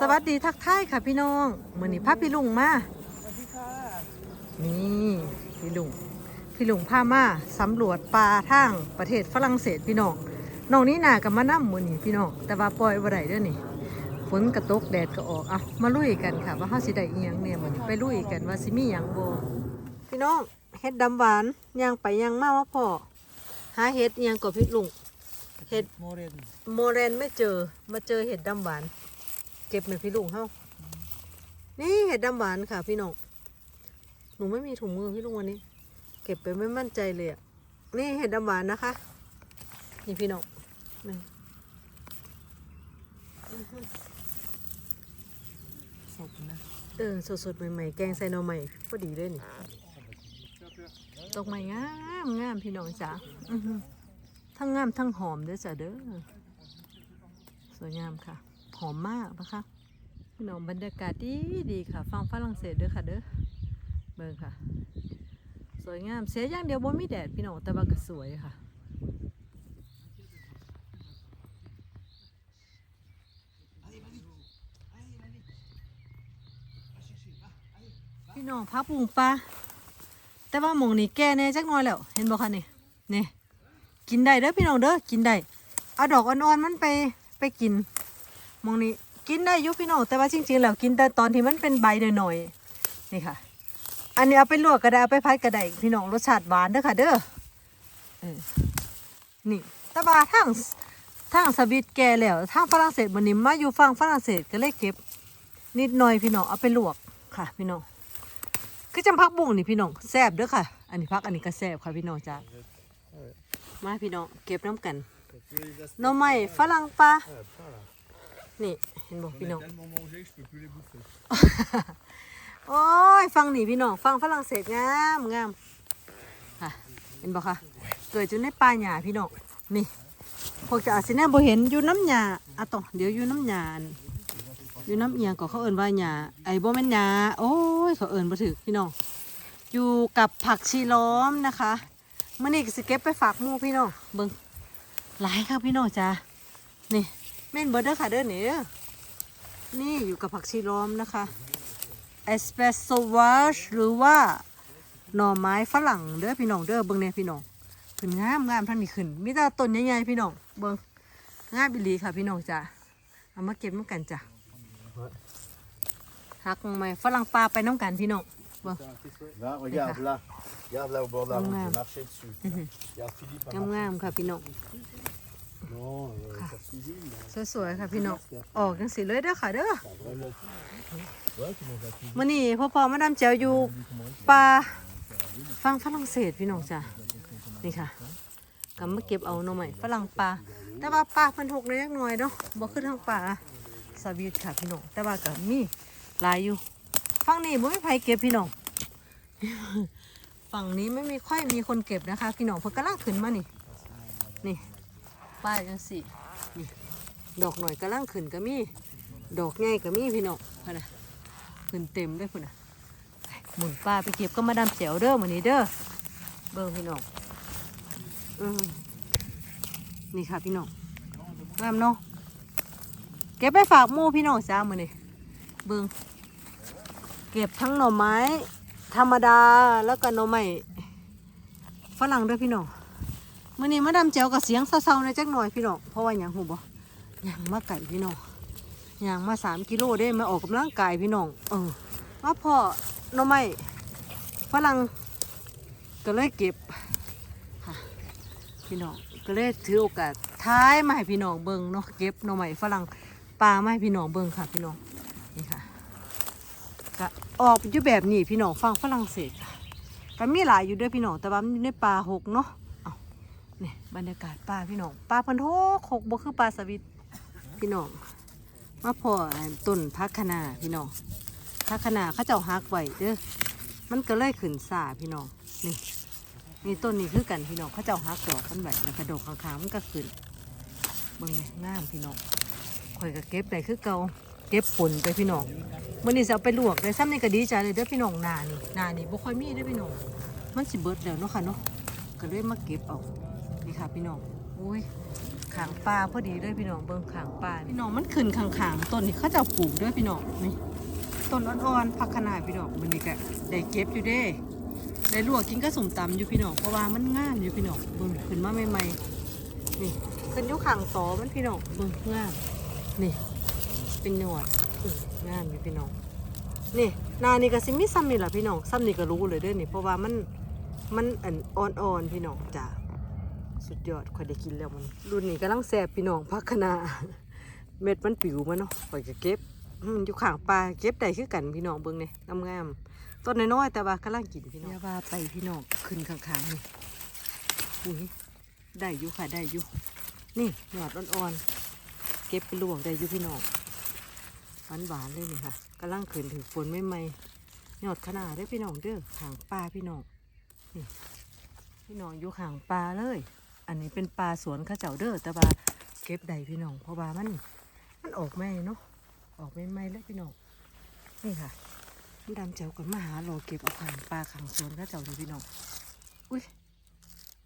สวัสดีทักทายค่ะพี่น้องมือนี้พาพี่ลุงมาสวัสดีค่ะนี่พี่ลุงพี่ลุงพามาสำรวจป่าทางประเทศฝรั่งเศสพี่น้องน้องนี้น่ากับมานั่มือนี้พี่น้องแต่ว่าปล่อยบ่ได้เด้อนี่ฝนกระตกแดดก็ออกเอามาลุยกันค่ะ ว่าเฮาสิได้อีหยังเนี่ยมื้อนี้ไปลุยกันว่าสิมีหยังบ่พี่น้องเฮ็ดดำหวานย่างไปย่างมาว่าพ่อหาเฮ็ดอีหยังก็พี่ลุงเฮ็ด โมเรนโมเรนไม่เจอมาเจอเห็ดดำหวาน เก็บหน่อยพี่ลุงเฮ้านี่เห็ดดำหวานค่ะพี่น้อง หนูไม่มีถุงมือพี่ลุงวันนี้ เก็บไปไม่มั่นใจเลยอะ นี่เห็ดดำหวานนะคะ นี่พี่น้องนี่ศพนะ เออสดๆใหม่ๆ แกงใส่หน่อใหม่พอดีเลยนี่ตกใหม่งามงามพี่น้องจ๋าอื้อหือทั้งงามทั้งหอมเด้อจ้ะเด้อ สวยงามค่ะ หอมมากนะคะพี่น้องบรรยากาศดีดีค่ะ ฟังฝรั่งเศสเด้อค่ะเด้อเบิ่งค่ะ สวยงามเสียอย่างเดียวบ่มีแดดพี่น้องแต่ว่าก็สวยค่ะพี่น้องพักปรุงปลาแต่ว่าหมองนี่แก่แน่จักหน่อยแล้วเห็นบ่คะนี่นี่กินได้เด้อพี่น้องเด้อกินได้เอาดอกอ่อนๆมันไปไปกิน มองนี้กินได้อยุพี่น้องแต่ว่าจริงๆแล้วกินแต่ตอนที่มันเป็นใบหน่อยๆนี่ค่ะ อันนี้เอาไปลวกก็ได้เอาไปพัดก็ได้พี่น้องรสชาติหวานเด้อค่ะ เด้อนี่ต่ว่าทางทางสวิตแก่แล้วทางฝรั่งเศสมันนี้มาอยู่ฝั่งฝรั่งเศสก็เลยเก็บ นิดหน่อยพี่น้องเอาไปลวกค่ะ พี่น้องคือจำพักบุ้งนี่พี่น้องแซ่บเด้อค่ะ อันนี้พักอันนี้ก็แซ่บค่ะพี่น้องจ้ามาพี่น้องเก็บน้ำกันน่อไม้ฝรั่งปลา นี่เห็นบอกพี่น้อง tellement mangé que je peux plus les bouffer. โอ้ยฟังนี่พี่น้อง ฟังฝรั่งเศสงามงามค่ะเห็นบอกค่ะ เกิดอยู่ในป่าหญ้าพี่น้อง นี่ พวกจะอาจสิแน่บ่เห็นอยู่น้ำหญ้าอะต่อเดี๋ยวอยู่น้ำหญ้าอันอยู่น้ำเอียงก็เขาเอิ้นว่าหญ้าไอ้บ่แม่นหญ้าโอ้ยเขาเอิ้นบ่ถูกพี่น้อง อยู่กับผักชีล้อมนะคะมื้อนี้ก็สิเก็บไปฝากหมู่พี่น้องเบิ่งหลายครับพี่น้องจ้านี่ แม่นเบิดเด้อค่ะเด้อนี่เด้อนี่อยู่กับผักชีล้อมนะคะเอสเปรสโซวาชหรือว่าหน่อไม้ฝรั่งเด้อพี่น้องเด้อเบิ่งเนี่ยพี่น้องขึ้นงามงามทั้งนี้ขึ้นมีแต่ต้นใหญ่ๆพี่น้องเบิ่งงามบิลีค่ะพี่น้องจ้ะเอามาเก็บน้ำกันจ้ะหักไม้ฝรั่งปลาไปน้ำกันพี่น้องเบิ่ง Là, regarde là. Regarde là au bord de la route, Miam. j'ai marché dessus. Regarde Philippe. a งาม marché. งามๆค่ะพี่น้อง สวยๆค่ะพี่น้องออกจังสิเลยเด้อค่ะเด้อ pas vraiment. Ouais, tu manges la มื่อนี้พ่อพ่อมาดามแจวอยู่ปลาฟังฝรั่งเศสพี่น้องจ้ะนี่ค่ะกำมาเก็บเอาหน่อใหม่ฝรั่งปลาแต่ว่าปลาเพิ่นหกเล็กน้อยเนาะบ่คือทางปลาสวีทค่ะพี่น้องแต่ว่าก็มีหลายอยู่ฝั่งนี้บ่มีใครเก็บพี่น้องฝั่งนี้ไม่มีค่อยมีคนเก็บนะคะ พี่น้องเพิ่นกำลังขึ้นมานี่นี่ป้ายจังสินี่ ดอกหน่อยกำลังขึ้นก็มี ดอกใหญ่ก็มีพี่น้องพะนะขึ้นเต็มด้วยพ่นน่ะหมุนป้าไปเก็บก็มาดามแจวเด้อมื้อนี้เด้อเบิ่งพี่น้องอืมนี่ค่ะพี่น้องงามเนาะเก็บไปฝากมู่พี่น้องจ้ามือนี้เบิ่งเก็บทั้งหน่อไม้ ธรรมดาแล้วก็หน่อไม้ฝรั่งด้วยพี่น้องมื้อนี้มาดามแจวกับเสียงเศร้าๆในจักหน่อยพี่น้องเพราะว่าหยังหูบ่ ยังมาไก่พี่น้องย่างมาสามกิโลได้มาออกกำลังกายพี่น้องเออว่าพ่อน่อไม้ฝรั่งก็เลยเก็บค่ะพี่น้องก็เลยถือโอกาสท้ายมาให้พี่น้องเบิ่งเนาะเก็บน่อไม้ฝรั่งปลามาให้พี่น้องเบิ่งค่ะพี่น้องนี่ค่ะก็ออกอยู่แบบนี้พี่น้องฟังฝรั่งเศสค่ะก็มีหลายอยู่ด้วยพี่น้องแต่ว่ามันอยู่ในป่าหกเนาะเอานี่บรรยากาศป่าพี่น้องป่าพันโทกหกบ่คือป่าสวิต พี่น้องมาพอต้นพักคะนาพี่น้องพักคะนาเขาเจ้าฮักไว้เด้อมันก็เลยขึ้นสาพี่น้องนี่นี่ต้นนี้คือกันพี่น้องเขาเจ้าฮักดอกมันไว้แล้วกระดกข้างๆมันก็ขึ้นเบิ่งเลยงามพี่น้องข่อยก็เก็บได้คือเก่าเก็บปนไปพี่น้องมื้อนี้จะเอาไปลวกเลยซ้ำนี่ก็ดีใจเลยเด้อพี่น้องนานี่นานี่บ่ค่อยมีเด้อพี่น้องมันสิเบิดแล้วเนาะค่ะเนาะก็เลยมาเก็บเอานี่ค่ะพี่น้องโอ้ย ขางปลาพอดีเลยพี่น้องเบิ่งขางปลาพี่น้องมันขึ้นขางๆต้นนี้เขาจะปลูกด้วยพี่น้องนี่ต้นอ่อนๆพักขนาดพี่น้องมันนี่ก็ได้เก็บอยู่เด้ ได้ลวกกินก็สมตำอยู่พี่น้องเพราะว่ามันงามอยู่พี่น้องเบิ่งขึ้นมาใหม่ๆนี่ขึ้นอยู่ขางตอมันพี่น้องเบิ่งงามนี่ เป็นหนวดงามอยู่พี่น้องนี่นานี่ก็สิมีซ้ำนี่แหละพี่น้องซ้ำนี่ก็รู้เลยเด้อนี่เพราะว่ามันมันอันอ่อนๆพี่น้องจ้า สุดยอดค่อยได้กินแล้วมัน รุ่นนี้กำลังแซ่บพี่น้องพักคะนาเม็ดมันปิวมาเนาะข่อยก็เก็บอืมอยู่ข้างปลาเก็บได้คือกันพี่น้องเบิ่งนี่งามๆต้นน้อยๆแต่ว่ากำลังกินพี่น้องอย่าว่าไปพี่น้องขึ้นข้างๆนี่อุ้ยได้อยู่ค่ะได้อยู่นี่หยอดอ่อนๆเก็บไปลวกได้อยู่พี่น้องหวานหวานๆเลยนี่ค่ะกำลังขึ้นถึงฝนไม่ไหมหยอดขนาดได้อพี่น้องเด้อขางปลาพี่น้องนี่พี่น้องอยู่ขางปลาเลย อันนี้เป็นปลาสวนข้าเจ้าเด้อแต่ว่าเก็บได้พี่น้อง เพราะว่ามันมันออกไม่เนาะออกไม่ไม่แล้วพี่น้องนี่ค่ะดำเจ้ากันมาหาโลเก็บเอาขางปลาขางสวนข้าเจ้าเลยพี่น้องอุ้ย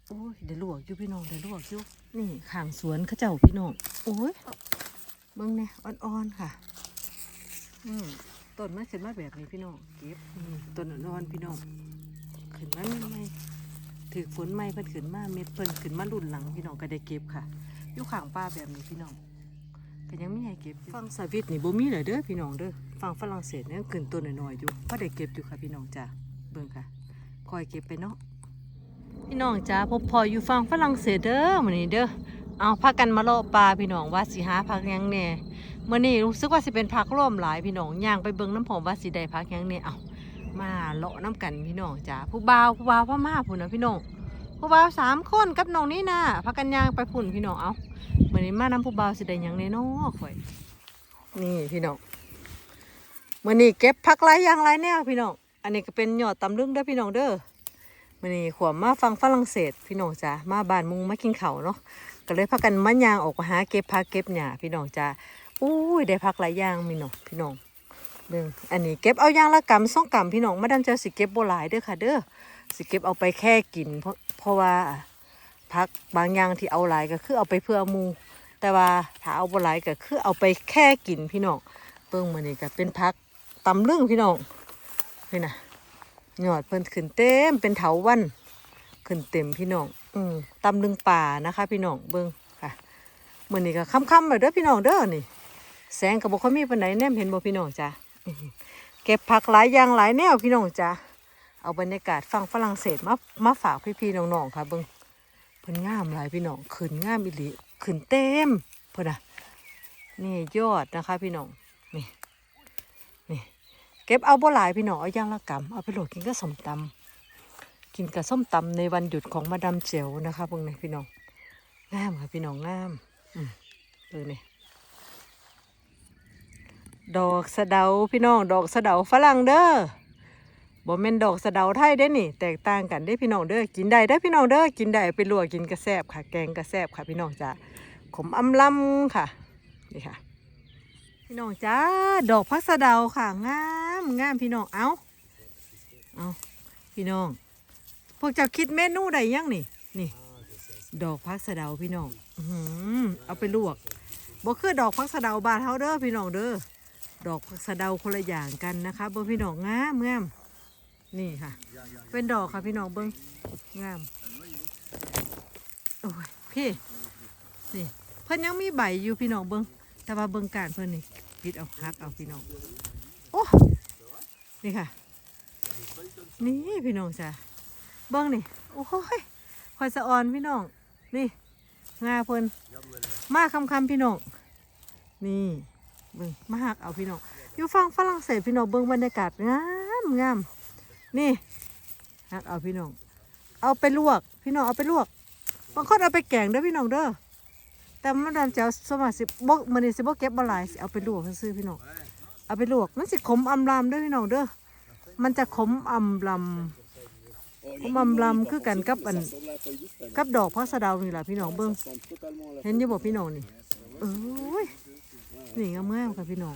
โอ้ยเดี๋ยวลวกอยู่พี่น้องเดี๋ยวลวกอยู่นี่ขางสวนข้าเจ้าพี่น้องโอ้ยเบิ่งเนี่ยอ่อนๆค่ะ อืมต้นมันขึ้นมาแบบนี้พี่น้องเก็บอืมต้นอ่อนๆพี่น้องขึ้นมาไม่ไม่ ถือฝนไม่เพิ่นขึ้นมาเม็ดเพิ่นขึ้นมารุ่นหลังพี่น้องก็ได้เก็บค่ะอยู่ข้างป้าแบบนี้พี่น้องก็ยังไม่ให้เก็บฟังสวิตนี่บ่มีเลยเด้อพี่น้องเด้อฟังฝรั่งเศสเนี่ยขึ้นต้นน้อยๆอยู่ก็ได้เก็บอยู่ค่ะพี่น้องจ้าเบิ่งค่ะคอยเก็บไปเนาะพี่น้องจ้าพบพออยู่ฟังฝรั่งเศสเด้อมื้อนี้เด้อเอาพากันมาเลาะปลาพี่น้องว่าสิหาพักยังแหน่เมื่อนี้รู้สึกว่าสิเป็นพักร่วมหลายพี่น้องย่างไปเบิ่งน้ำผมว่าสิได้พักยังเนี่ยเอา มาเลาะน้ำกันพี่น้องจ้าผู้บ่าวผู้บ่าวพ่อมาพุ่นนะพี่น้องผู้บ่าวสามคนกับน้องนี่นะพักกันยางไปพุ่นพี่น้องเอาเมื่อนมาน้ำผู้บ่าวสิได้ยังในน้อข่อยนี่พี่น้องเมื่อนี้เก็บพักหลายอย่างหลายแนวพี่น้องอันนี้ก็เป็นยอดตำลึงเด้อพี่น้องเด้อมื่อนี้ขวมมาฟังฝรั่งเศสพี่น้องจ้ามาบ้านมุงมากินข้าเนาะก็เลยพักกันมาย่างออกหาเก็บพักเก็บหญ้าพี่น้องจ้าอุ้ยได้พักหลายอย่างมีน้อพี่น้อง เบิ่งอันนี้เก็บเอาอย่างละกำสองกำพี่น้องมาดามเจ้าสิเก็บบ่หลายเด้อค่ะ เด้อสิเก็บเอาไปแค่กิน เพราะเพราะว่าพักบางอย่างที่เอาหลายก็คือเอาไปเพื่อมู แต่ว่าถ้าเอาบ่หลายก็คือเอาไปแค่กินพี่น้องเบิ่งมื้อนี้ก็เป็นพักตำลึงพี่น้องนี่นะยอดเพิ่นขึ้นเต็มเป็นเถาวันขึ้นเต็มพี่น้องอืมตำลึงป่านะคะ พี่น้องเบิ่งค่ะมือนี้ก็ค่ำๆเลยเด้อพี่น้องเด้อนี่แสงก็บ่ค่อยมีปานใดแนมเห็นบ่พี่น้องจ้ะ เก็บผักหลายอย่างหลายแนวพี่น้องจ้ะเอาบรรยากาศฟังฝรั่งเศสมามาฝากพี่ๆน้องๆค่ะเบิ่งเพิ่นงามหลายพี่น้องขึ้นงามอีหลีขึ้นเต็มเพิ่นน่ะนี่ยอดนะคะ พี่น้องนี่นี่เก็บเอาบ่หลายพี่น้องเอาย่างละกำเอาไปโหลดกินกับส้มตำกินกับส้มตำในวันหยุดของมาดามเจียวนะคะเบิ่งนี่พี่น้องงามค่ะพี่น้องงามอืมเออนี่ย ดอกสะเดาพี่น้องดอกสะเดาฝรั่งเด้อบ่แม่นดอกสะเดาไทยเด้นี่ แตกต่างกันเด้พี่น้องเด้อกินได้เด้พี่น้องเด้อกินได้ไปลวกกินกระแซบค่ะ แกงกระแซบค่ะพี่น้องจ้าขมอำลำค่ะนี่ค่ะ พี่น้องจ้าดอกพักสะเดาค่ะงามงามพี่น้องเอาเอาพี่น้อง พวกเจ้าคิดเมนูใดยังนี่นี่ ดอกพักสะเดาพี่น้องอื้อหือเอาไปลวกบ่คือดอกพักสะเดาบานเฮาเด้อพี่น้องเด้อ ดอกสะเดาคนละอย่างกันนะคะเบิ่งพี่น้องงามงามนี่ค่ะ เป็นดอกค่ะพี่น้องเบิ่งงามโอ้ยพี่นี่เพิ่นยังมีใบอยู่พี่น้องเบิ่งแต่ว่าเบิ่งการเพิ่นนี่ปิดเอาฮักเอาพี่น้องโอ้นี่ค่ะ นี่พี่น้องจ้ะเบิ่งนี่โอ้ยคอยสะออนพี่น้อง นี่งาเพิ่นมาคำคำพี่น้องนี่ เบิ่งมาหักเอาพี่น้องอยู่ฟังฝรั่งเศสพี่น้องเบิ่งบรรยากาศงามงามนี่หักเอาพี่น้อง เอาไปลวก พี่น้องเอาไปลวกบางคนเอาไปแกงเด้อพี่น้องเด้อแต่มันดำจะเอาสมัครสิบ่มื้อนี้สิบ่เก็บบ่หลายเอาไปลวกซื่อพี่น้องเอาไปลวกมันสิขมอำลำเด้อพี่น้องเด้อมันจะขมอำลำผมอำลำคือกันกับอันกับดอกพักสะดาวนี่แหละพี่น้องเบิ้งเห็นอยู่บอกพี่น้องนี่เอ้ย นี่งามๆค่ะพี่น้อง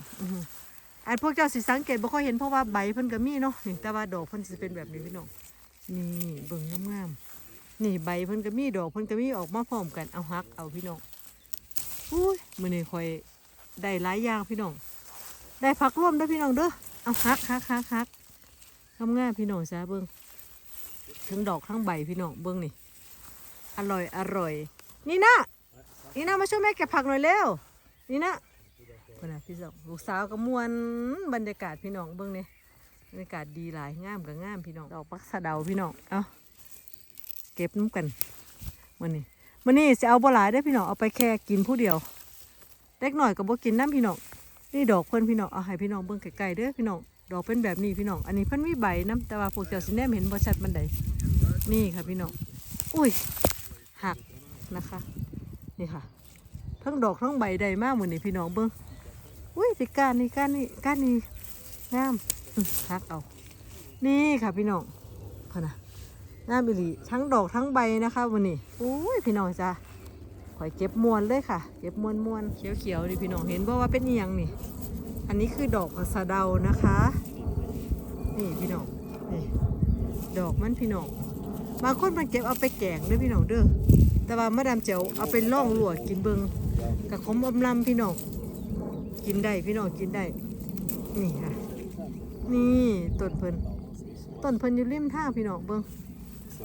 อันพวกเจ้าสิสังเกตบ่ค่อยเห็นเพราะว่าใบเพิ่นก็มีเนาะนี่แต่ว่าดอกเพิ่นสิเป็นแบบนี้พี่น้องนี่เบิ่งงามๆนี่ใบเพิ่นก็มีดอกเพิ่นก็มีออกมาพร้อมกันเอาฮักเอาพี่น้องอุ้ยมื้อนี้ข่อยได้หลายอย่างพี่น้องได้ผักร่วมด้วยพี่น้องเด้อเอาฮักฮักฮักฮักทำง่ายพี่น้องจ้าเบิ้งทั้งดอกทั้งใบพี่น้องเบิ้งนี่อร่อยอร่อย นี่นะนี่นะมาช่วยแม่เก็บผักหน่อยเร็วนี่นะ คนน่ะพี่สาวลูกสาวก็มวนบรรยากาศพี่น้องเบิ้งนี่บรรยากาศดีหลายงามกับงามพี่น้องดอกปักสะเดาพี่น้องเอาเก็บน้ำกันวันนี้วันนี้จะเอาบ่หลายได้พี่น้องเอาไปแค่กินผู้เดียวเล็กหน่อยก็บ่กินน้ำพี่น้องนี่ดอกเพิ่นพี่น้องเอาให้พี่น้องเบิ่งไกลๆเด้อพี่น้องดอกเป็นแบบนี้พี่น้อง อันนี้เพิ่นมีใบน้ำแต่ว่าพวกเจ้าสิแนมเห็นบ่ชัดมันใดนี่ค่ะพี่น้อง อุ้ยหักนะคะ นี่ค่ะ ทั้งดอกทั้งใบใดมากเหมือนนี่พี่น้องเบิ่ง อุ้ยสิก้านนี่ก้านนี่ก้านนี่งามพักเอา นี่ค่ะพี่น้องพะนะงามอีหลีทั้งดอกทั้งใบนะคะวันนี้อุ้ยพี่น้องจ้าข่อยเก็บมวนเลยค่ะ เก็บมวนมวนเขียวเขียวๆนี่พี่น้องเห็นบ่ว่าเป็นอียงนี่ อันนี้คือดอกสะเดานะคะ นี่พี่น้องนี่ดอกมันพี่น้องบางคนมันเก็บเอาไปแกงเด้อพี่น้องเด้อแต่ว่ามาดามเจียวเอาไปล่องลวกกินเบิงกับขมอมลำพี่น้อง กินได้พี่น้องกินได้ นี่ค่ะ นี่ต้นเพิ่นต้นเพิ่นอยู่ริมทางพี่น้องเบิง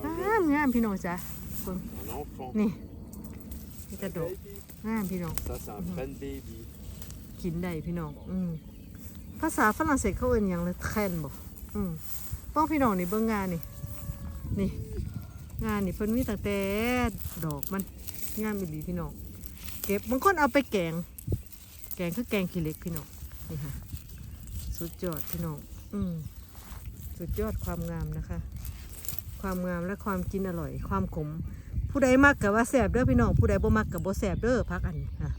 งามงามพี่น้องจ้ะเบิง Un enfant. นี่นี่กระดกงามพี่น้อง Ça, c'est un friend baby. กินได้พี่น้องอืมภาษาฝรั่งเศสเขาเอ่นอย่างเลยแคนบอกอืมป้องพี่น้องนี่เบิ่งงานนี่นี่ งานนี่เพิ่นมีตั้งแต่ดอกมันงามอีหลีพี่น้องเก็บบางคนเอาไปแกง แกงคือแกงขี้เหล็กพี่น้องนี่ค่ะ สุดยอดพี่น้องอืมสุดยอดความงามนะคะ ความงามและความกินอร่อย ความขม ผู้ใดมักกับว่าแสบเด้อพี่น้องผู้ใดบ่มักกับบ่แสบเด้อพักอันนี้ค่ะ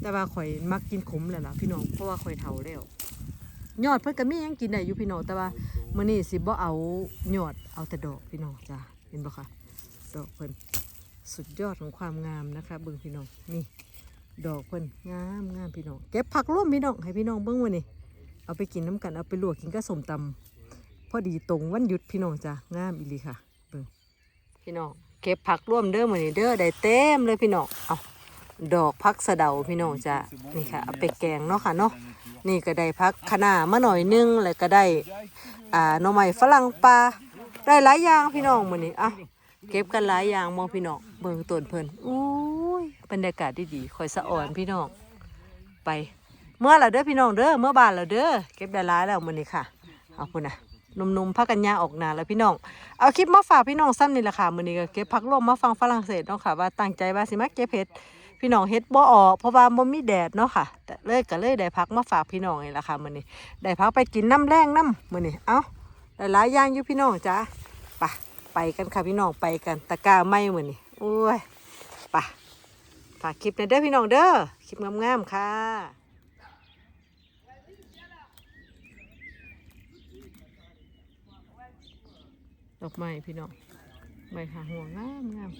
แต่ว่าข่อยมักกินขมแหละล่ะพี่น้องเพราะว่าข่อยเฒ่าแล้วยอดเพิ่นก็มียังกินได้อยู่พี่น้องแต่ว่ามื้อนี้สิบ่เอายอดเอาแต่ดอกพี่น้องจ้าเห็นบ่คะดอกเพิ่นสุดยอดของความงามนะคะเบิ่งพี่น้องนี่ ดอกเพิ่นงามงามพี่น้องเก็บผักร่วมพี่น้องให้พี่น้องเบิ่งมื้อนี้เอาไปกินน้ำกันเอาไปลวกกินกับส้มตำพอดีตรงวันหยุดพี่น้องจ้างามอีหลีค่ะเบิ่งพี่น้องเก็บผักร่วมเด้อมื้อนี้เด้อได้เต็มเลยพี่น้องเอาดอกพักสะเดาพี่น้องจ้ะนี่ค่ะเอาไปแกงเนาะค่ะเนาะนี่ก็ได้พักคะน้ามาหน่อยนึงแล้วก็ได้อ่าหน่อไม้ฝรั่งปลาได้หลายอย่างพี่น้องมื้อนี้อะเก็บกันหลายอย่างมองพี่น้องเบิ่งต้นเพิ่นอุ้ บรรยากาศดีๆคอยสะอ่อนพี่น้องไป เมื่อแล้วเด้อพี่น้องเด้อเมื่อบานแล้วเด้อเก็บได้หลายแล้วมื้อนี้ค่ะเอาพุ่นน่ะหนุ่มๆพักกันยาออกนาแล้วพี่น้อง เอาคลิปมาฝากพี่น้องซ้ำนี่แหละค่ะมื้อนี้ก็เก็บผักรวมมาฟังฝรั่งเศสเนาะค่ะว่าตั้งใจว่าสิมาเก็บเห็ดพี่น้องเฮ็ดบ่ออกเพราะว่าบ่มีแดดเนาะค่ะแต่เลยก็เลยได้พักมาฝากพี่น้องนี่ล่ะค่ะมื้อนี้ได้พักไปกินน้ำแรงน้ำมื้อนี้เอ้าได้หลายอย่างอยู่พี่น้องจ้าไปไปกันค่ะพี่น้องไปกันตะกร้าไม่มื้อนี้โอ้ยไป ฝากคลิปในอยเด้อพี่น้องเด้อคลิปงามๆค่ะดอกไม้พี่น้องใบหาหัวงามงาม